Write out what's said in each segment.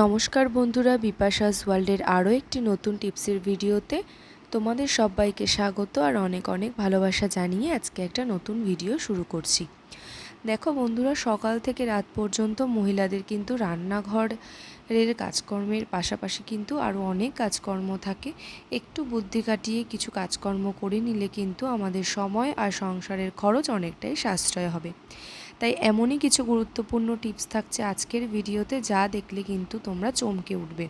নমস্কার বন্ধুরা, বিপাশাস ওয়ার্ল্ডের আরও একটি নতুন টিপসের ভিডিওতে তোমাদের সবাইকে স্বাগত আর অনেক অনেক ভালোবাসা জানিয়ে আজকে একটা নতুন ভিডিও শুরু করছি। দেখো বন্ধুরা, সকাল থেকে রাত পর্যন্ত মহিলাদের কিন্তু রান্নাঘরের কাজকর্মের পাশাপাশি কিন্তু আরও অনেক কাজকর্ম থাকে। একটু বুদ্ধি কাটিয়ে কিছু কাজকর্ম করে নিলে কিন্তু আমাদের সময় আর সংসারের খরচ অনেকটাই সাশ্রয় হবে। তাই এমনই কিছু গুরুত্বপূর্ণ টিপস থাকছে আজকের ভিডিওতে যা দেখলে কিন্তু তোমরা চমকে উঠবে।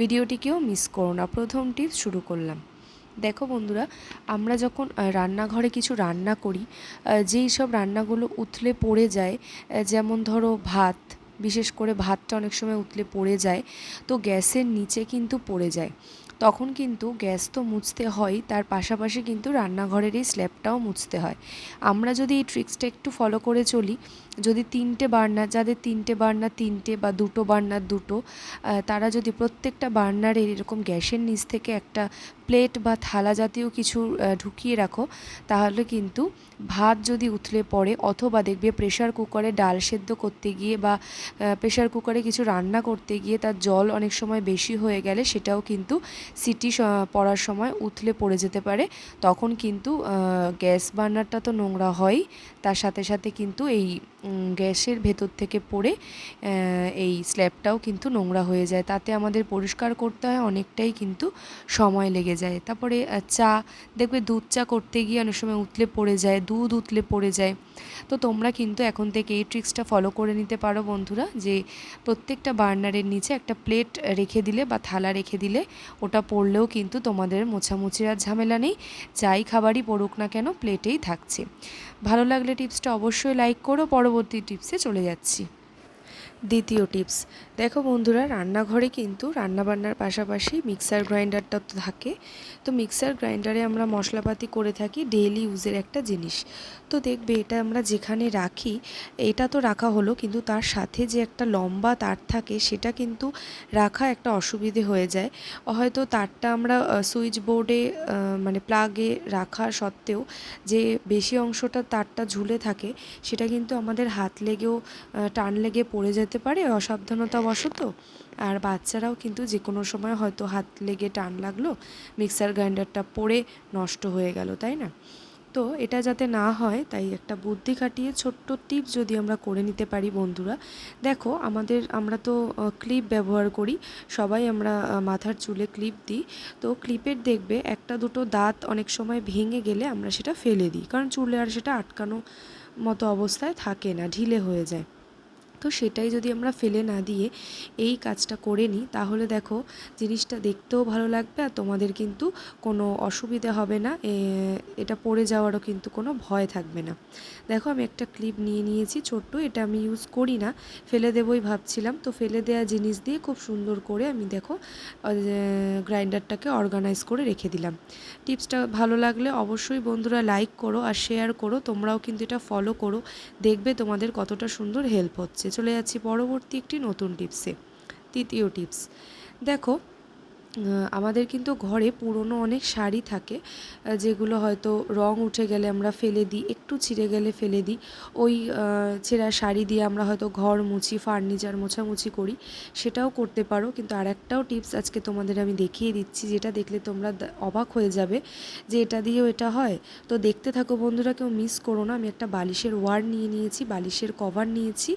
ভিডিওটিকেও মিস করো না। প্রথম টিপস শুরু করলাম। দেখো বন্ধুরা, আমরা যখন রান্নাঘরে কিছু রান্না করি যেই সব রান্নাগুলো উথলে পড়ে যায় যেমন ধরো ভাত, বিশেষ করে ভাতটা অনেক সময় উতলে পড়ে যায়, তো গ্যাসের নিচে কিন্তু পড়ে যায়। তখন কিন্তু গ্যাস তো মুছতে হয়, তার পাশাপাশি কিন্তু রান্নাঘরের এই স্ল্যাবটাও মুছতে হয়। আমরা যদি এই ট্রিক্সটা একটু ফলো করে চলি, যদি তিনটে বার্নার, যাদের তিনটে বার্নার তিনটে বা দুটো বার্নার দুটো তারা যদি প্রত্যেকটা বার্নারের এরকম গ্যাসের নিচ থেকে একটা প্লেট বা থালা জাতীয় কিছু ঢুকিয়ে রাখো, তাহলে কিন্তু ভাত যদি উথলে পড়ে অথবা দেখবে প্রেশার কুকারে ডাল সেদ্ধ করতে গিয়ে বা প্রেশার কুকারে কিছু রান্না করতে গিয়ে তার জল অনেক সময় বেশি হয়ে গেলে সেটাও কিন্তু সিটি পড়ার সময় উথলে পড়ে যেতে পারে। তখন কিন্তু গ্যাস বার্নারটা তো নোংরা হয় তার সাথে সাথে কিন্তু এই গ্যাসের ভেতর থেকে পড়ে এই স্ল্যাবটাও কিন্তু নোংরা হয়ে যায়। তাতে আমাদের পরিষ্কার করতে হয়, অনেকটাই কিন্তু সময় লেগে যায়। তারপরে চা, দেখবে দুধ চা করতে গিয়ে অনেক সময় উতলে পড়ে যায়, দুধ উতলে পড়ে যায়। তো তোমরা কিন্তু এখন থেকে এই ট্রিক্সটা ফলো করে নিতে পারো বন্ধুরা, যে প্রত্যেকটা বার্নারের নিচে একটা প্লেট রেখে দিলে বা থালা রেখে দিলে ওটা পড়লেও কিন্তু তোমাদের মোছামুছির আর ঝামেলা নেই। যাই খাবারই পড়ুক না কেন, প্লেটেই থাকছে। ভালো লাগলে টিপসটা অবশ্যই লাইক করো পরবর্তী টিপসে চলে যাচ্ছি। দ্বিতীয় টিপস। দেখো বন্ধুরা, রান্নাঘরে কিন্তু রান্নাবান্নার পাশাপাশি মিক্সার গ্রাইন্ডারটা তো থাকে। তো মিক্সার গ্রাইন্ডারে আমরা মশলাপাতি করে থাকি ডেইলি ইউজের একটা জিনিস। তো দেখবে এটা আমরা যেখানে রাখি, এটা তো রাখা হলো, কিন্তু তার সাথে যে একটা লম্বা তার থাকে, সেটা কিন্তু রাখা একটা অসুবিধে হয়ে যায়। হয়তো তারটা আমরা সুইচ বোর্ডে মানে প্লাগে রাখা সত্ত্বেও যে বেশি অংশটা তারটা ঝুলে থাকে, সেটা কিন্তু আমাদের হাত লেগেও টান লেগে পড়ে যেতে পারে, অসাবধানতাবশত। আর বাচ্চারাও কিন্তু যে কোনো সময় হয়তো হাত লেগে টান লাগল, মিক্সার গ্রাইন্ডারটা পড়ে নষ্ট হয়ে গেল, তাই না? তো এটা যাতে না হয়, তাই একটা বুদ্ধি খাটিয়ে ছোট্ট টিপ যদি আমরা করে নিতে পারি বন্ধুরা। দেখো, আমাদের, আমরা তো ক্লিপ ব্যবহার করি, সবাই আমরা মাথার চুলে ক্লিপ দিই। তো ক্লিপের দেখবে একটা দুটো দাঁত অনেক সময় ভেঙে গেলে আমরা সেটা ফেলে দিই। কারণ চুলে আর সেটা আটকানো মতো অবস্থায় থাকে না, ঢিলে হয়ে যায়। তো সেটাই যদি আমরা ফেলে না দিয়ে এই কাজটা করে নিই, তাহলে দেখো জিনিসটা দেখতেও ভালো লাগবে আর তোমাদের কিন্তু কোনো অসুবিধা হবে না। এটা পড়ে যাওয়ারও কিন্তু কোনো ভয় থাকবে না। দেখো আমি একটা ক্লিপ নিয়ে নিয়েছি ছোট্ট, এটা আমি ইউজ করি না, ফেলে দেবই ভাবছিলাম। তো ফেলে দেওয়া জিনিস দিয়ে খুব সুন্দর করে আমি দেখো গ্রাইন্ডারটাকে অর্গানাইজ করে রেখে দিলাম। টিপসটা ভালো লাগলে অবশ্যই বন্ধুরা লাইক করো আর শেয়ার করো, তোমরাও কিন্তু এটা ফলো করো। দেখবে তোমাদের কতটা সুন্দর হেল্প হচ্ছে। চলে যাচ্ছি পরবর্তী একটি নতুন টিপসে, তৃতীয় টিপস। দেখো আমাদের কিন্তু ঘরে পুরনো অনেক শাড়ি থাকে যেগুলো হয়তো রং উঠে গেলে আমরা ফেলে দিই, একটু ছিঁড়ে গেলে ফেলে দিই। ওই ছেঁড়া শাড়ি দিয়ে আমরা হয়তো ঘর মুছি, ফার্নিচার মোছামুছি করি, সেটাও করতে পারো। কিন্তু আর একটাও টিপস আজকে তোমাদের আমি দেখিয়ে দিচ্ছি, যেটা দেখলে তোমরা অবাক হয়ে যাবে যে এটা দিয়েও এটা হয়। তো দেখতে থাকো বন্ধুরা, কেউ মিস করো না। আমি একটা বালিশের ওয়ার নিয়ে নিয়েছি, বালিশের কভার নিয়েছি।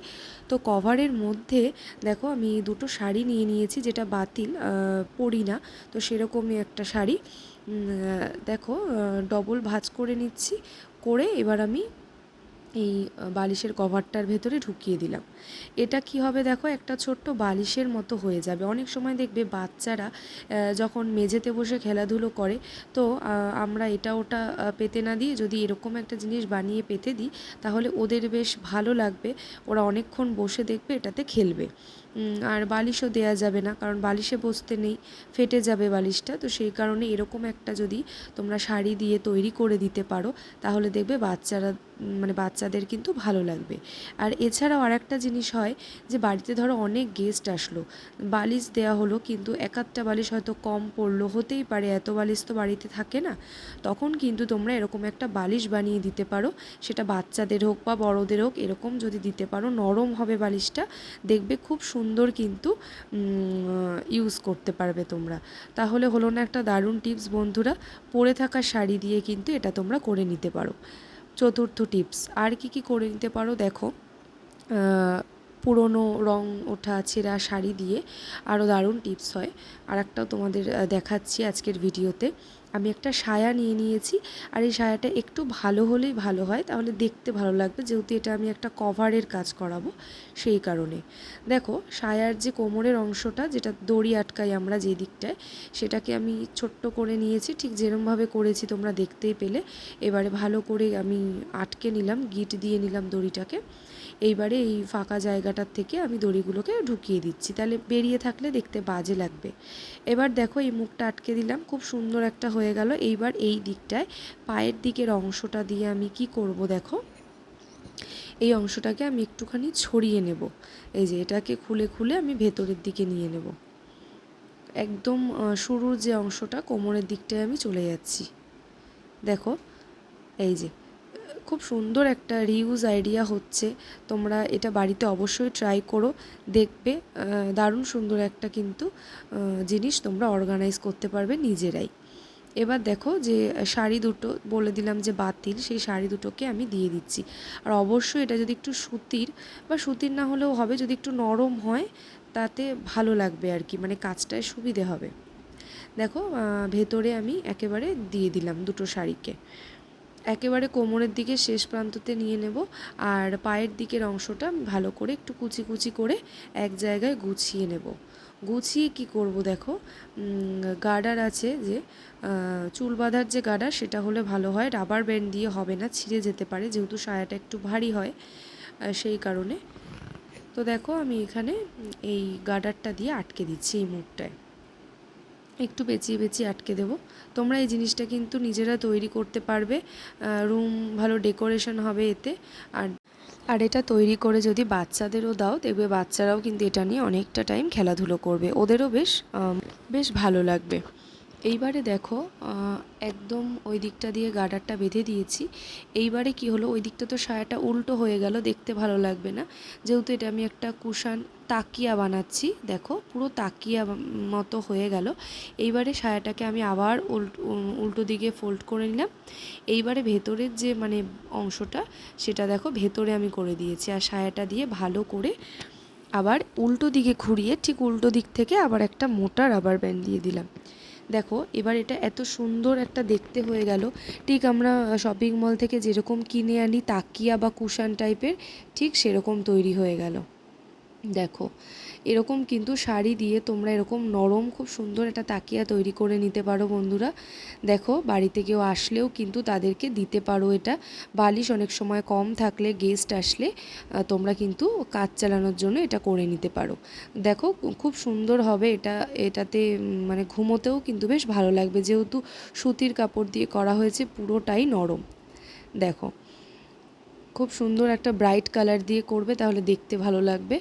তো কভারের মধ্যে, দেখো আমি দুটো শাড়ি নিয়ে নিয়েছি যেটা বাতিল পরি না, তো সেরকমই একটা শাড়ি। দেখো ডবল ভাঁজ করে নিচ্ছি, করে এবার আমি এই বালিশের কভারটার ভেতরে ঢুকিয়ে দিলাম। এটা কি হবে দেখো, একটা ছোট্ট বালিশের মতো হয়ে যাবে। অনেক সময় দেখবে বাচ্চারা যখন মেঝেতে বসে খেলাধুলো করে, তো আমরা এটা ওটা পেতে না দিয়ে যদি এরকম একটা জিনিস বানিয়ে পেতে দিই, তাহলে ওদের বেশ ভালো লাগবে। ওরা অনেকক্ষণ বসে দেখবে, এটাতে খেলবে। আর বালিশও দেয়া যাবে না, কারণ বালিশে বসতে নেই, ফেটে যাবে বালিশটা। তো সেই কারণে এরকম একটা যদি তোমরা শাড়ি দিয়ে তৈরি করে দিতে পারো, তাহলে দেখবে বাচ্চারা মানে বাচ্চাদের কিন্তু ভালো লাগবে। আর এছাড়াও আর একটা জিনিস হয় যে, বাড়িতে ধরো অনেক গেস্ট আসলো, বালিশ দেওয়া হলো কিন্তু এক আধটা বালিশ হয়তো কম পড়ল, হতেই পারে এত বালিশ তো বাড়িতে থাকে না। তখন কিন্তু তোমরা এরকম একটা বালিশ বানিয়ে দিতে পারো, সেটা বাচ্চাদের হোক বা বড়দের হোক, এরকম যদি দিতে পারো, নরম হবে বালিশটা, দেখবে খুব সুন্দর কিন্তু ইউজ করতে পারবে তোমরা। তাহলে হলো না একটা দারুণ টিপস বন্ধুরা, পরে থাকা শাড়ি দিয়ে কিন্তু এটা তোমরা করে নিতে পারো। চতুর্থ টিপস। আর কি কি করে নিতে পারো দেখো। পুরনো রং ওঠা ছেঁড়া শাড়ি দিয়ে আরও দারুণ টিপস হয়। আর একটাও তোমাদের দেখাচ্ছি আজকের ভিডিওতে। আমি একটা সায়া নিয়ে নিয়েছি। আর এই সায়াটা একটু ভালো হলেই ভালো হয়, তাহলে দেখতে ভালো লাগবে। যেহেতু এটা আমি একটা কভারের কাজ করাবো সেই কারণে। দেখো, সায়ার যে কোমরের অংশটা, যেটা দড়ি আটকাই আমরা যে দিকটায়, সেটাকে আমি ছোট্ট করে নিয়েছি। ঠিক যেরমভাবে করেছি তোমরা দেখতেই পেলে। এবারে ভালো করে আমি আটকে নিলাম, গিট দিয়ে নিলাম দড়িটাকে। এইবারে এই ফাঁকা জায়গাটার থেকে আমি দড়িগুলোকে ঢুকিয়ে দিচ্ছি। তাহলে বেরিয়ে থাকলে দেখতে বাজে লাগবে। এবার দেখো এই মুখটা আটকে দিলাম। খুব সুন্দর একটা হয়ে গেল। এইবার এই দিকটায় পায়ের দিকের অংশটা দিয়ে আমি কি করব দেখো? এই অংশটাকে আমি একটুখানি ছড়িয়ে নেব। এই যে এটাকে খুলে খুলে আমি ভেতরের দিকে নিয়ে নেব। একদম শুরুর যে অংশটা কোমরের দিকটায় আমি চলে যাচ্ছি। দেখো, এই যে, খুব সুন্দর একটা রিউজ আইডিয়া হচ্ছে। তোমরা এটা বাড়িতে অবশ্যই ট্রাই করো, দেখবে দারুণ সুন্দর একটা কিন্তু জিনিস তোমরা অর্গানাইজ করতে পারবে নিজেরাই। এবার দেখো যে শাড়ি দুটো বলে দিলাম যে বাতিল, সেই শাড়ি দুটোকে আমি দিয়ে দিচ্ছি। আর অবশ্যই এটা যদি একটু সুতির, বা সুতির না হলেও হবে, যদি একটু নরম হয়, তাতে ভালো লাগবে আর কি মানে কাজটায় সুবিধে হবে। দেখো ভেতরে আমি একেবারে দিয়ে দিলাম দুটো শাড়িকে। একেবারে কোমরের দিকে শেষ প্রান্ততে নিয়ে নেব, আর পায়ের দিকের অংশটা ভালো করে একটু কুচি কুচি করে এক জায়গায় গুছিয়ে নেব। গুছিয়ে কি করব দেখো? গার্ডার আছে যে চুল বাঁধার যে গার্ডার সেটা হলে ভালো হয়। রাবার ব্যান্ড দিয়ে হবে না, ছিঁড়ে যেতে পারে, যেহেতু সায়াটা একটু ভারী হয় সেই কারণে। তো দেখো, আমি এখানে এই গার্ডারটা দিয়ে আটকে দিচ্ছি এই মুখটায়। একটু বেঁচিয়ে বেঁচিয়ে আটকে দেবো। তোমরা এই জিনিসটা কিন্তু নিজেরা তৈরি করতে পারবে। রুম ভালো ডেকোরেশন হবে এতে। আর আর এটা তৈরি করে যদি বাচ্চাদেরও দাও, দেখবে বাচ্চারাও কিন্তু এটা নিয়ে অনেকটা টাইম খেলাধুলো করবে। ওদেরও বেশ বেশ ভালো লাগবে। এইবারে দেখো একদম ওই দিকটা দিয়ে গার্ডারটা বেঁধে দিয়েছি। এইবারে কি হলো, ওই দিকটা তো সায়াটা উল্টো হয়ে গেল, দেখতে ভালো লাগবে না। যেহেতু এটা আমি একটা কুশান তাকিয়া বানাচ্ছি, দেখো, পুরো তাকিয়া মতো হয়ে গেল। এইবারে সায়াটাকে আমি আবার উল্টো দিকে ফোল্ড করে নিলাম। এইবারে ভেতরের যে মানে অংশটা, সেটা দেখো ভেতরে আমি করে দিয়েছি। আর সায়াটা দিয়ে ভালো করে আবার উল্টো দিকে ঘুরিয়ে ঠিক উল্টো দিক থেকে আবার একটা মোটা রাবার ব্যান্ড দিয়ে দিলাম। দেখো, এবার এটা এত সুন্দর একটা দেখতে হয়ে গেল। ঠিক আমরা শপিং মল থেকে যেরকম কিনে আনি, তাকিয়া বা কুশান টাইপের ঠিক সেরকম তৈরি হয়ে গেল। দেখো এরকম কিন্তু শাড়ি দিয়ে তোমরা এরকম নরম, খুব সুন্দর একটা তাকিয়া তৈরি করে নিতে পারো বন্ধুরা। দেখো, বাড়িতে কেউ আসলেও কিন্তু তাদেরকে দিতে পারো এটা। বালিশ অনেক সময় কম থাকলে গেস্ট আসলে তোমরা কিন্তু কাজ চালানোর জন্য এটা করে নিতে পারো। দেখো, খুব সুন্দর হবে এটা, এটাতে মানে ঘুমোতেও কিন্তু বেশ ভালো লাগবে। যেহেতু সুতির কাপড় দিয়ে করা হয়েছে পুরোটাই নরম। দেখো খুব সুন্দর একটা ব্রাইট কালার দিয়ে করবে, তাহলে দেখতে ভালো লাগবে।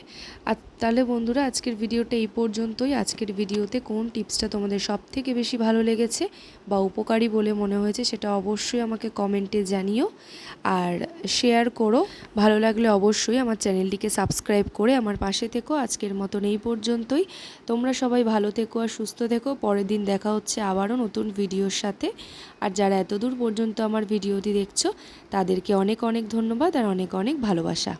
আর তাহলে বন্ধুরা, আজকের ভিডিওটা এই পর্যন্তই। আজকের ভিডিওতে কোন টিপসটা তোমাদের সব থেকে বেশি ভালো লেগেছে বা উপকারী বলে মনে হয়েছে সেটা অবশ্যই আমাকে কমেন্টে জানিও। আর শেয়ার করো। ভালো লাগলে অবশ্যই আমার চ্যানেলটিকে সাবস্ক্রাইব করে আমার পাশে থেকো। আজকের মতন এই পর্যন্তই। তোমরা সবাই ভালো থেকো আর সুস্থ থেকো। পরের দিন দেখা হচ্ছে আবারও নতুন ভিডিওর সাথে। আর যারা এতদূর পর্যন্ত আমার ভিডিওটি দেখছ, তাদেরকে অনেক অনেক ধন্যবাদ আর অনেক অনেক ভালোবাসা।